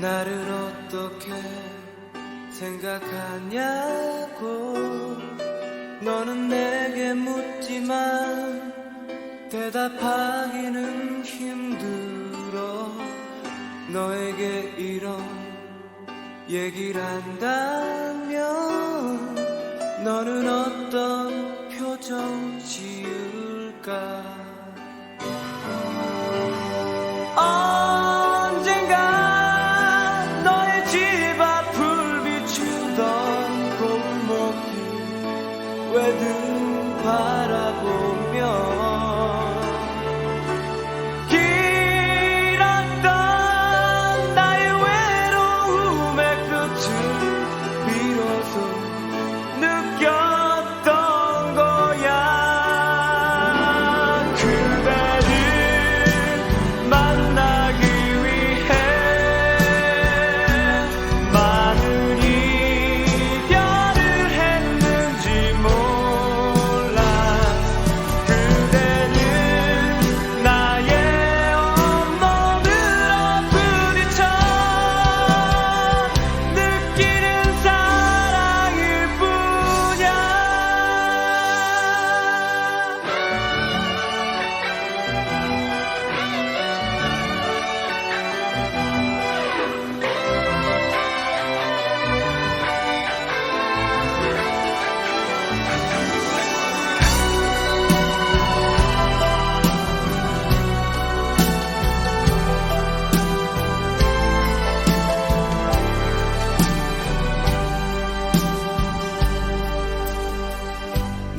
나를 어떻게 생각하냐고. 너는 내게 묻지만 대답하기는 힘들어. 너에게 이런 얘기를 한다면 너는 어떤 표정 지을까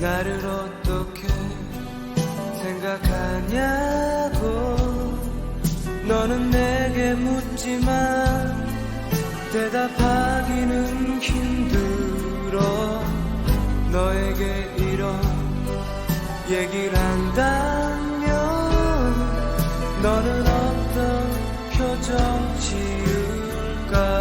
나를 어떻게 생각하냐고. 너는 내게 묻지만 대답하기는 힘들어. 너에게 이런 얘기를 한다면 너는 어떤 표정 지을까